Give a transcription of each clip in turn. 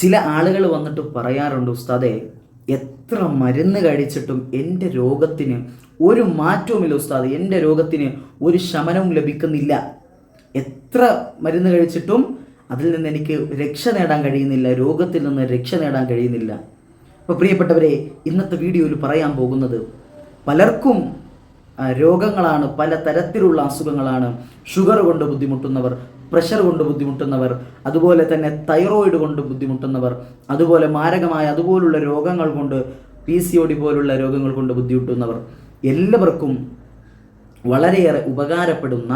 ചില ആളുകൾ വന്നിട്ട് പറയാറുണ്ട് ഉസ്താദെ എത്ര മരുന്ന് കഴിച്ചിട്ടും എന്റെ രോഗത്തിന് ഒരു മാറ്റവുമില്ല ഉസ്താദ് എന്റെ രോഗത്തിന് ഒരു ശമനവും ലഭിക്കുന്നില്ല. എത്ര മരുന്ന് കഴിച്ചിട്ടും അതിൽ നിന്ന് എനിക്ക് രക്ഷ നേടാൻ കഴിയുന്നില്ല രോഗത്തിൽ നിന്ന് രക്ഷ നേടാൻ കഴിയുന്നില്ല. അപ്പോൾ പ്രിയപ്പെട്ടവരെ ഇന്നത്തെ വീഡിയോയിൽ പറയാൻ പോകുന്നത് പലർക്കും രോഗങ്ങളാണ് പല തരത്തിലുള്ള അസുഖങ്ങളാണ് ഷുഗർ കൊണ്ട് ബുദ്ധിമുട്ടുന്നവർ പ്രഷർ കൊണ്ട് ബുദ്ധിമുട്ടുന്നവർ അതുപോലെ തന്നെ തൈറോയിഡ് കൊണ്ട് ബുദ്ധിമുട്ടുന്നവർ അതുപോലെ മാരകമായ അതുപോലുള്ള രോഗങ്ങൾ കൊണ്ട് പി സി ഒ ഡി പോലുള്ള രോഗങ്ങൾ കൊണ്ട് ബുദ്ധിമുട്ടുന്നവർ എല്ലാവർക്കും വളരെയേറെ ഉപകാരപ്പെടുന്ന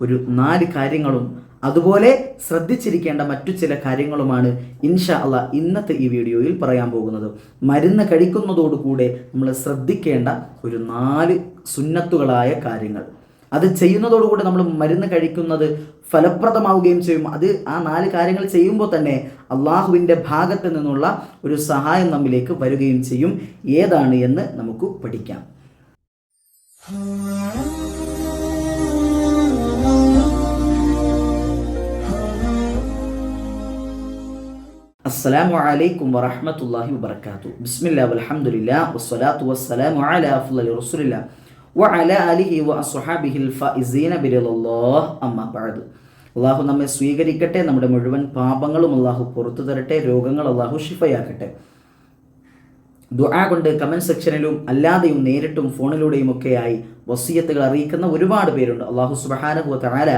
ഒരു നാല് കാര്യങ്ങളും അതുപോലെ ശ്രദ്ധിച്ചിരിക്കേണ്ട മറ്റു ചില കാര്യങ്ങളുമാണ് ഇൻഷാ അല്ല ഇന്നത്തെ ഈ വീഡിയോയിൽ പറയാൻ പോകുന്നത്. മരുന്ന് കഴിക്കുന്നതോടുകൂടെ നമ്മൾ ശ്രദ്ധിക്കേണ്ട ഒരു നാല് സുന്നത്തുകളായ കാര്യങ്ങൾ. അത് ചെയ്യുന്നതോടുകൂടി നമ്മൾ മരുന്ന് കഴിക്കുന്നത് ഫലപ്രദമാവുകയും ചെയ്യും. അത് ആ നാല് കാര്യങ്ങൾ ചെയ്യുമ്പോൾ തന്നെ അള്ളാഹുവിന്റെ ഭാഗത്ത് നിന്നുള്ള ഒരു സഹായം നമ്മിലേക്ക് വരികയും ചെയ്യും. ഏതാണ് എന്ന് നമുക്ക് പഠിക്കാം. അസ്സലാമു അലൈക്കും വറഹ്മത്തുള്ളാഹി വബറകാതു ബിസ്മില്ലാ വൽഹംദുലില്ലാ വസ്സലാത്തു വസ്സലാമു അലാ അഫ്ലി റസൂലില്ലാ അള്ളാഹു നമ്മെ സ്വീകരിക്കട്ടെ നമ്മുടെ മുഴുവൻ പാപങ്ങളും അള്ളാഹു പുറത്തു തരട്ടെ രോഗങ്ങൾ അള്ളാഹു ഷിഫയാക്കട്ടെ ദുആ കൊണ്ട് കമന്റ് സെക്ഷനിലും അല്ലാതെയും നേരിട്ടും ഫോണിലൂടെയും ഒക്കെയായി വസീയത്തുകൾ അറിയിക്കുന്ന ഒരുപാട് പേരുണ്ട്. അള്ളാഹു സുബഹാനഹു തആല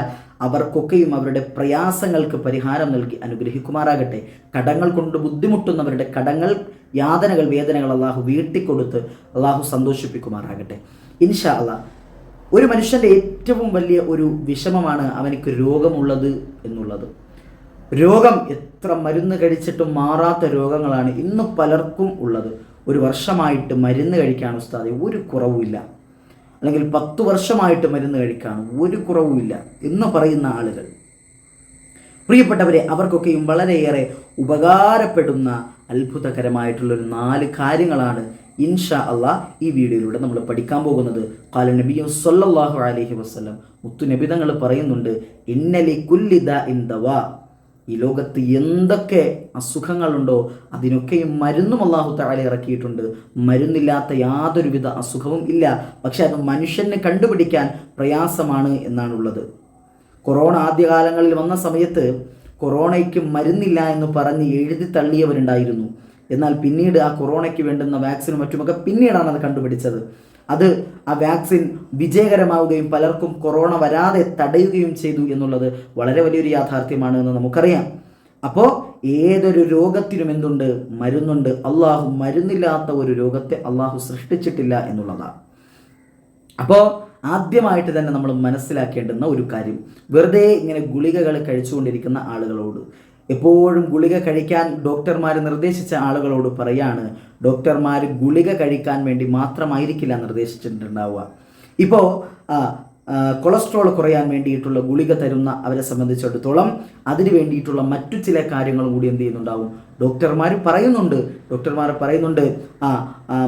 അവർക്കൊക്കെയും അവരുടെ പ്രയാസങ്ങൾക്ക് പരിഹാരം നൽകി അനുഗ്രഹിക്കുമാറാകട്ടെ. കടങ്ങൾ കൊണ്ട് ബുദ്ധിമുട്ടുന്നവരുടെ കടങ്ങൾ യാതനകൾ വേദനകൾ അള്ളാഹു വീട്ടിക്കൊടുത്ത് അള്ളാഹു സന്തോഷിപ്പിക്കുമാറാകട്ടെ. ഇൻഷാ അള്ളാഹ് ഒരു മനുഷ്യന്റെ ഏറ്റവും വലിയ ഒരു വിഷമമാണ് അവനിക്ക് രോഗമുള്ളത് എന്നുള്ളത്. രോഗം എത്ര മരുന്ന് കഴിച്ചിട്ടും മാറാത്ത രോഗങ്ങളാണ് ഇന്ന് പലർക്കും ഉള്ളത്. ഒരു വർഷമായിട്ട് മരുന്ന് കഴിക്കാൻ ഉസ്താദെ ഒരു കുറവുമില്ല. അല്ലെങ്കിൽ പത്ത് വർഷമായിട്ട് മരുന്ന് കഴിക്കാൻ ഒരു കുറവുമില്ല എന്ന് പറയുന്ന ആളുകൾ. പ്രിയപ്പെട്ടവരെ അവർക്കൊക്കെയും വളരെയേറെ ഉപകാരപ്പെടുന്ന അത്ഭുതകരമായിട്ടുള്ളൊരു നാല് കാര്യങ്ങളാണ് ഇൻഷാ അള്ളാഹ് ഈ വീഡിയോയിലൂടെ നമ്മൾ പഠിക്കാൻ പോകുന്നത്. കാല നബിയു സൊല്ലാഹു അലഹി വസ്ലം മുത്തു നബിതങ്ങൾ പറയുന്നുണ്ട് ഇന്നലി കുല്ലിദ ഇൻ ദവാ. ഈ ലോകത്ത് എന്തൊക്കെ അസുഖങ്ങളുണ്ടോ അതിനൊക്കെയും മരുന്നും അള്ളാഹു താഴെ ഇറക്കിയിട്ടുണ്ട്. മരുന്നില്ലാത്ത യാതൊരുവിധ അസുഖവും ഇല്ല. പക്ഷെ അത് മനുഷ്യന് കണ്ടുപിടിക്കാൻ പ്രയാസമാണ് എന്നാണുള്ളത്. കൊറോണ ആദ്യകാലങ്ങളിൽ വന്ന സമയത്ത് കൊറോണയ്ക്ക് മരുന്നില്ല എന്ന് പറഞ്ഞ് എഴുതി തള്ളിയവരുണ്ടായിരുന്നു. എന്നാൽ പിന്നീട് ആ കൊറോണയ്ക്ക് വേണ്ടുന്ന വാക്സിനും മറ്റുമൊക്കെ പിന്നീടാണ് അത് കണ്ടുപിടിച്ചത്. അത് ആ വാക്സിൻ വിജയകരമാവുകയും പലർക്കും കൊറോണ വരാതെ തടയുകയും ചെയ്തു എന്നുള്ളത് വളരെ വലിയൊരു യാഥാർത്ഥ്യമാണ് എന്ന് നമുക്കറിയാം. അപ്പോൾ ഏതൊരു രോഗത്തിനും എന്തുണ്ട്? മരുന്നുണ്ട്. അള്ളാഹു മരുന്നില്ലാത്ത ഒരു രോഗത്തെ അള്ളാഹു സൃഷ്ടിച്ചിട്ടില്ല എന്നുള്ളതാണ്. അപ്പോൾ ആദ്യമായിട്ട് തന്നെ നമ്മൾ മനസ്സിലാക്കേണ്ടുന്ന ഒരു കാര്യം വെറുതെ ഇങ്ങനെ ഗുളികകൾ കഴിച്ചുകൊണ്ടിരിക്കുന്ന ആളുകളോട്. എപ്പോഴും ഗുളിക കഴിക്കാൻ ഡോക്ടർമാർ നിർദ്ദേശിച്ച ആളുകളോട് പറയാണ് ഡോക്ടർമാർ ഗുളിക കഴിക്കാൻ വേണ്ടി മാത്രമായിരിക്കില്ല നിർദ്ദേശിച്ചിട്ടുണ്ടാവുക. ഇപ്പോൾ കൊളസ്ട്രോൾ കുറയാൻ വേണ്ടിയിട്ടുള്ള ഗുളിക തരുന്ന അവരെ സംബന്ധിച്ചിടത്തോളം അതിന് വേണ്ടിയിട്ടുള്ള മറ്റു ചില കാര്യങ്ങളും കൂടി എന്ത് ചെയ്യുന്നുണ്ടാവും? ഡോക്ടർമാർ പറയുന്നുണ്ട്. ഡോക്ടർമാർ പറയുന്നുണ്ട് ആ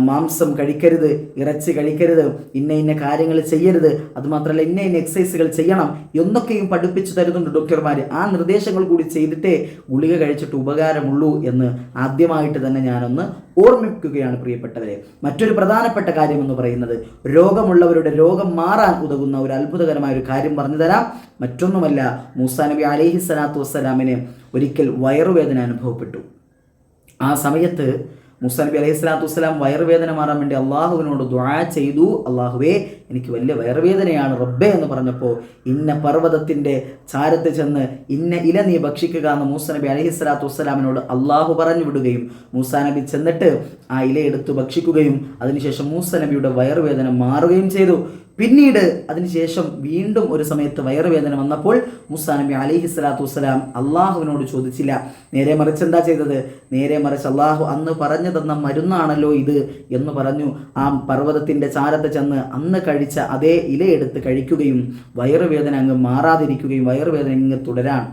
മാംസം കഴിക്കരുത് ഇറച്ചി കഴിക്കരുത് ഇന്ന ഇന്ന കാര്യങ്ങൾ ചെയ്യരുത് അതുമാത്രമല്ല ഇന്ന ഇന്ന എക്സസൈസുകൾ ചെയ്യണം എന്നൊക്കെയും പഠിപ്പിച്ചു തരുന്നുണ്ട് ഡോക്ടർമാർ ആ നിർദ്ദേശങ്ങൾ കൂടി ചെയ്തിട്ടേ ഗുളിക കഴിച്ചിട്ട് ഉപകാരമുള്ളൂ എന്ന് ആദ്യമായിട്ട് തന്നെ ഞാനൊന്ന് ഓർമ്മിപ്പിക്കുകയാണ് പ്രിയപ്പെട്ടവരെ. മറ്റൊരു പ്രധാനപ്പെട്ട കാര്യം എന്ന് പറയുന്നത് രോഗമുള്ളവരുടെ രോഗം മാറാൻ ഉതകുന്ന ഒരു അത്ഭുതകരമായ ഒരു കാര്യം പറഞ്ഞു തരാം. മറ്റൊന്നുമല്ല മൂസാ നബി അലൈഹി സ്വലാത്തു വസ്സലാമിന് ഒരിക്കൽ വയറുവേദന അനുഭവപ്പെട്ടു. ആ സമയത്ത് മുസാ നബി അലൈഹി സ്വലാത്തു വസ്സലാം വയറുവേദന മാറാൻ വേണ്ടി അള്ളാഹുവിനോട് ദ്വാ ചെയ്തു. അള്ളാഹുവേ എനിക്ക് വലിയ വയറുവേദനയാണ് റബ്ബേ എന്ന് പറഞ്ഞപ്പോൾ ഇന്ന പർവതത്തിന്റെ ചാരത്ത് ചെന്ന് ഇന്ന ഇല നീ ഭക്ഷിക്കുക എന്ന് മൂസ നബി അലൈഹി സ്വലാത്തു വസ്സലാമിനോട് അള്ളാഹു പറഞ്ഞു വിടുകയും മൂസാ നബി ചെന്നിട്ട് ആ ഇല എടുത്ത് ഭക്ഷിക്കുകയും അതിനുശേഷം മൂസ നബിയുടെ വയറുവേദന മാറുകയും ചെയ്തു. പിന്നീട് അതിനുശേഷം വീണ്ടും ഒരു സമയത്ത് വയറുവേദന വന്നപ്പോൾ മുസാ നബി അലിഹി സ്വലാത്തു വസ്സലാം അള്ളാഹുവിനോട് ചോദിച്ചില്ല നേരെ മറിച്ച് എന്താ ചെയ്തത്? നേരെ മറിച്ച് അള്ളാഹു അന്ന് പറഞ്ഞു തന്ന മരുന്നാണല്ലോ ഇത് എന്ന് പറഞ്ഞു. ആ പർവതത്തിന്റെ ചാരത്ത് ചെന്ന് അന്ന് കഴിച്ച അതേ ഇലയെടുത്ത് കഴിക്കുകയും വയറുവേദന അങ്ങ് മാറാതിരിക്കുകയും വയറുവേദന ഇങ്ങ് തുടരാൻ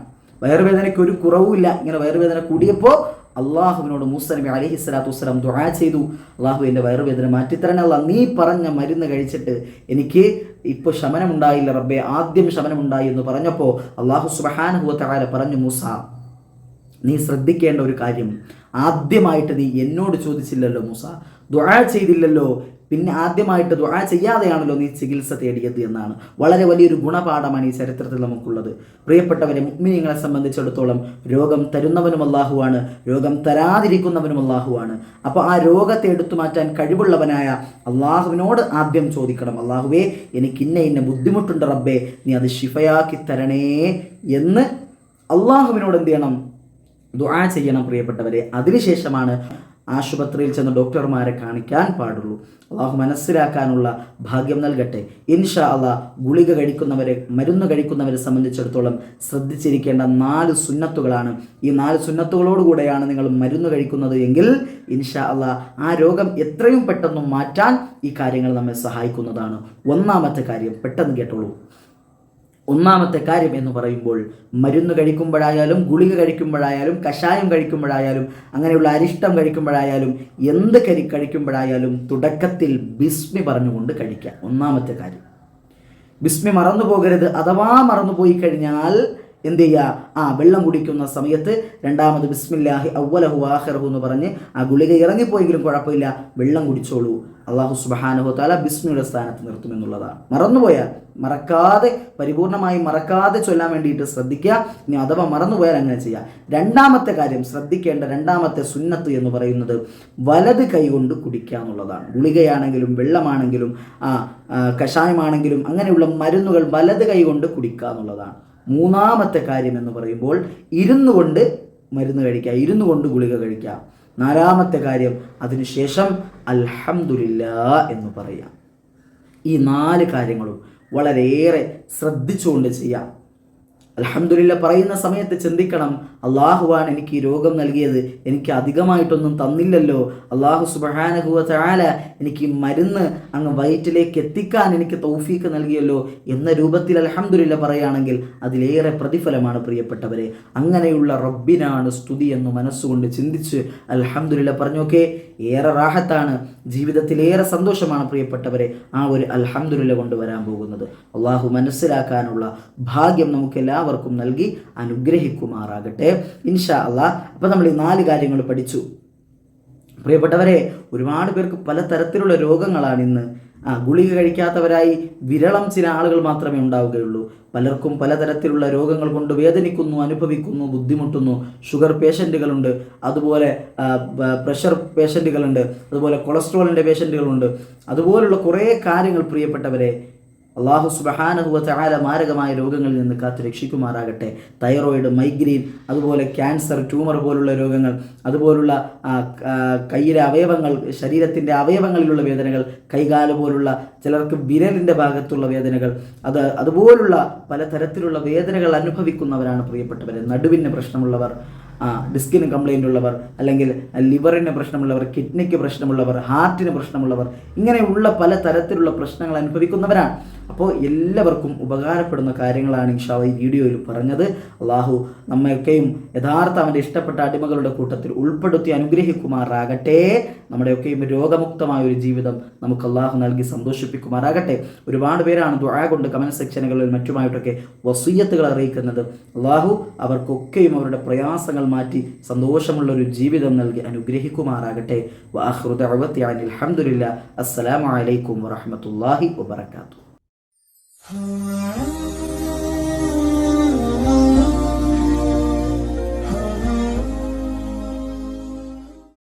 വയറുവേദനയ്ക്ക് ഒരു കുറവുമില്ല. ഇങ്ങനെ വയറുവേദന കൂടിയപ്പോൾ അള്ളാഹുവിനോട് മൂസ നബി അലൈഹി സ്വലാത്തു വസ്സലാം ദുആ ചെയ്തു. അള്ളാഹു എന്റെ വയറുവേദന മാറ്റിത്തരണേ അല്ല നീ പറഞ്ഞ മരുന്ന് കഴിച്ചിട്ട് എനിക്ക് ഇപ്പോൾ ശമനമുണ്ടായില്ല റബ്ബെ ആദ്യം ശമനമുണ്ടായി എന്ന് പറഞ്ഞപ്പോൾ അള്ളാഹു സുബഹാനുഭവത്തകാല പറഞ്ഞു മൂസ നീ ശ്രദ്ധിക്കേണ്ട ഒരു കാര്യം. ആദ്യമായിട്ട് നീ എന്നോട് ചോദിച്ചില്ലല്ലോ മൂസ. ദുആ ചെയ്തില്ലല്ലോ. പിന്നെ ആദ്യമായിട്ട് ദുആ ചെയ്യാതെയാണല്ലോ നീ ചികിത്സ തേടിയത് എന്നാണ്. വളരെ വലിയൊരു ഗുണപാഠമാണ് ഈ ചരിത്രത്തിൽ നമുക്കുള്ളത്. പ്രിയപ്പെട്ടവരെ മുഗ്മിനിങ്ങളെ സംബന്ധിച്ചിടത്തോളം രോഗം തരുന്നവനും അള്ളാഹുവാണ് രോഗം തരാതിരിക്കുന്നവനും അള്ളാഹുവാണ് അപ്പോൾ ആ രോഗത്തെ എടുത്തു മാറ്റാൻ കഴിവുള്ളവനായ അള്ളാഹുവിനോട് ആദ്യം ചോദിക്കണം. അള്ളാഹുവേ എനിക്ക് ഇന്ന ഇന്ന ബുദ്ധിമുട്ടുണ്ട് റബ്ബേ നീ അത് ശിഫയാക്കി തരണേ എന്ന് അള്ളാഹുവിനോട് എന്ത് ചെയ്യണം? ദുആ ചെയ്യണം പ്രിയപ്പെട്ടവരെ. അതിനുശേഷമാണ് ആശുപത്രിയിൽ ചെന്ന് ഡോക്ടർമാരെ കാണിക്കാൻ പാടുള്ളൂ. അള്ളാഹു മനസ്സിലാക്കാനുള്ള ഭാഗ്യം നൽകട്ടെ. ഇൻഷാ അള്ളാഹ് ഗുളിക കഴിക്കുന്നവരെ മരുന്ന് കഴിക്കുന്നവരെ സംബന്ധിച്ചിടത്തോളം ശ്രദ്ധിച്ചിരിക്കേണ്ട നാല് സുന്നത്തുകളാണ്. ഈ നാല് സുന്നത്തുകളോടുകൂടെയാണ് നിങ്ങൾ മരുന്ന് കഴിക്കുന്നത് എങ്കിൽ ഇൻഷാ അള്ളാഹ് ആ രോഗം എത്രയും പെട്ടെന്ന് മാറ്റാൻ ഈ കാര്യങ്ങൾ നമ്മെ സഹായിക്കുന്നതാണ്. ഒന്നാമത്തെ കാര്യം പെട്ടെന്ന് കേട്ടോളൂ. ഒന്നാമത്തെ കാര്യം എന്ന് പറയുമ്പോൾ മരുന്ന് കഴിക്കുമ്പോഴായാലും ഗുളിക കഴിക്കുമ്പോഴായാലും കഷായം കഴിക്കുമ്പോഴായാലും അങ്ങനെയുള്ള അരിഷ്ടം കഴിക്കുമ്പോഴായാലും എന്ത് കരി കഴിക്കുമ്പോഴായാലും തുടക്കത്തിൽ ബിസ്മി പറഞ്ഞുകൊണ്ട് കഴിക്കുക ഒന്നാമത്തെ കാര്യം. ബിസ്മി മറന്നു പോകരുത് അഥവാ മറന്നുപോയി കഴിഞ്ഞാൽ എന്ത് ചെയ്യുക ആ വെള്ളം കുടിക്കുന്ന സമയത്ത് രണ്ടാമത് ബിസ്മില്ലാഹി അവലഹു ആഹ്റഹു എന്ന് പറഞ്ഞ് ആ ഗുളിക ഇറങ്ങിപ്പോയെങ്കിലും കുഴപ്പമില്ല. വെള്ളം കുടിച്ചോളൂ. അള്ളാഹു സുബാനഹു താല ബിസ്മിയുടെ സ്ഥാനത്ത് നിർത്തുമെന്നുള്ളതാണ് മറന്നുപോയാൽ മറക്കാതെ പരിപൂർണമായി മറക്കാതെ ചൊല്ലാൻ വേണ്ടിയിട്ട് ശ്രദ്ധിക്കുക. ഇനി അഥവാ മറന്നുപോയാൽ അങ്ങനെ ചെയ്യാം. രണ്ടാമത്തെ കാര്യം ശ്രദ്ധിക്കേണ്ട രണ്ടാമത്തെ സുന്നത്ത് എന്ന് പറയുന്നത് വലത് കൈകൊണ്ട് കുടിക്കുക എന്നുള്ളതാണ്. ഗുളികയാണെങ്കിലും വെള്ളമാണെങ്കിലും ആ കഷായമാണെങ്കിലും അങ്ങനെയുള്ള മരുന്നുകൾ വലത് കൈ കൊണ്ട് കുടിക്കുക എന്നുള്ളതാണ്. മൂന്നാമത്തെ കാര്യം എന്ന് പറയുമ്പോൾ ഇരുന്നു കൊണ്ട് മരുന്ന് കഴിക്കുക ഇരുന്നു കൊണ്ട് ഗുളിക കഴിക്കുക. നാലാമത്തെ കാര്യം അതിനുശേഷം അൽഹംദുലില്ല എന്ന് പറയാം. ഈ നാല് കാര്യങ്ങളും വളരെയേറെ ശ്രദ്ധിച്ചുകൊണ്ട് ചെയ്യാം. അലഹമുല്ല പറയുന്ന സമയത്ത് ചിന്തിക്കണം അള്ളാഹുവാണ് എനിക്ക് ഈ രോഗം നൽകിയത്. എനിക്ക് അധികമായിട്ടൊന്നും തന്നില്ലല്ലോ. അള്ളാഹു സുബഹാനഹുവ ചാല എനിക്ക് മരുന്ന് അങ്ങ് വയറ്റിലേക്ക് എത്തിക്കാൻ എനിക്ക് തൗഫീക്ക് നൽകിയല്ലോ എന്ന രൂപത്തിൽ അലഹമുല്ല പറയുകയാണെങ്കിൽ അതിലേറെ പ്രതിഫലമാണ് പ്രിയപ്പെട്ടവരെ. അങ്ങനെയുള്ള റബ്ബിനാണ് സ്തുതി എന്ന് മനസ്സുകൊണ്ട് ചിന്തിച്ച് അലഹമുല്ല പറഞ്ഞോക്കെ ഏറെ റാഹത്താണ് ജീവിതത്തിലേറെ സന്തോഷമാണ് പ്രിയപ്പെട്ടവരെ ആ ഒരു അൽഹംദുലില്ല കൊണ്ടുവരാൻ പോകുന്നത്. അള്ളാഹു മനസ്സിലാക്കാനുള്ള ഭാഗ്യം നമുക്ക് എല്ലാവർക്കും നൽകി അനുഗ്രഹിക്കുമാറാകട്ടെ. ഇൻഷാ അള്ളാഹ് അപ്പം നമ്മൾ ഈ നാല് കാര്യങ്ങൾ പഠിച്ചു. പ്രിയപ്പെട്ടവരെ ഒരുപാട് പേർക്ക് പലതരത്തിലുള്ള രോഗങ്ങളാണ് ഇന്ന്. ആ ഗുളിക കഴിക്കാത്തവരായി വിരളം ചില ആളുകൾ മാത്രമേ ഉണ്ടാവുകയുള്ളൂ. പലർക്കും പലതരത്തിലുള്ള രോഗങ്ങൾ കൊണ്ട് വേദനിക്കുന്നു അനുഭവിക്കുന്നു ബുദ്ധിമുട്ടുന്നു. ഷുഗർ പേഷ്യന്റുകളുണ്ട് അതുപോലെ പ്രഷർ പേഷ്യന്റുകളുണ്ട് അതുപോലെ കൊളസ്ട്രോളിന്റെ പേഷ്യന്റുകളുണ്ട് അതുപോലുള്ള കുറേ കാര്യങ്ങൾ പ്രിയപ്പെട്ടവരെ അള്ളാഹു സുബഹാനഹുവ ചാല മാരകമായ രോഗങ്ങളിൽ നിന്ന് കാത്തു രക്ഷിക്കുമാറാകട്ടെ. തൈറോയിഡ് മൈഗ്രെയിൻ അതുപോലെ ക്യാൻസർ ട്യൂമർ പോലുള്ള രോഗങ്ങൾ അതുപോലുള്ള കയ്യിലെ അവയവങ്ങൾ ശരീരത്തിന്റെ അവയവങ്ങളിലുള്ള വേദനകൾ കൈകാൽ പോലുള്ള ചിലർക്ക് വിരലിന്റെ ഭാഗത്തുള്ള വേദനകൾ അത് അതുപോലുള്ള പലതരത്തിലുള്ള വേദനകൾ അനുഭവിക്കുന്നവരാണ് പ്രിയപ്പെട്ടവർ നടുവിന് പ്രശ്നമുള്ളവർ. ഡിസ്കിന് കംപ്ലൈന്റ് ഉള്ളവർ അല്ലെങ്കിൽ ലിവറിന് പ്രശ്നമുള്ളവർ കിഡ്നിക്ക് പ്രശ്നമുള്ളവർ ഹാർട്ടിന് പ്രശ്നമുള്ളവർ ഇങ്ങനെയുള്ള പല തരത്തിലുള്ള പ്രശ്നങ്ങൾ അനുഭവിക്കുന്നവരാണ്. അപ്പോൾ എല്ലാവർക്കും ഉപകാരപ്പെടുന്ന കാര്യങ്ങളാണ് ഇൻഷാ ഈ വീഡിയോയിൽ പറഞ്ഞത്. അള്ളാഹു നമ്മയൊക്കെയും യഥാർത്ഥ അവന്റെ ഇഷ്ടപ്പെട്ട അടിമകളുടെ കൂട്ടത്തിൽ ഉൾപ്പെടുത്തി അനുഗ്രഹിക്കുമാറാകട്ടെ. നമ്മുടെയൊക്കെയും രോഗമുക്തമായ ഒരു ജീവിതം നമുക്ക് അള്ളാഹു നൽകി സന്തോഷിപ്പിക്കുമാറാകട്ടെ. ഒരുപാട് പേരാണ് ദുഴ കൊണ്ട് കമന്റ് സെക്ഷനുകളിൽ മറ്റുമായിട്ടൊക്കെ വസീയത്തുകൾ അറിയിക്കുന്നത്. അള്ളാഹു അവർക്കൊക്കെയും അവരുടെ പ്രയാസങ്ങൾ മാറ്റി സന്തോഷമുള്ള ഒരു ജീവിതം നൽകി അനുഗ്രഹിക്കുമാറാകട്ടെ. വാഹൃദ അലഹമുല്ല അസ്സലാമലൈക്കും വറഹമത്തല്ലാഹി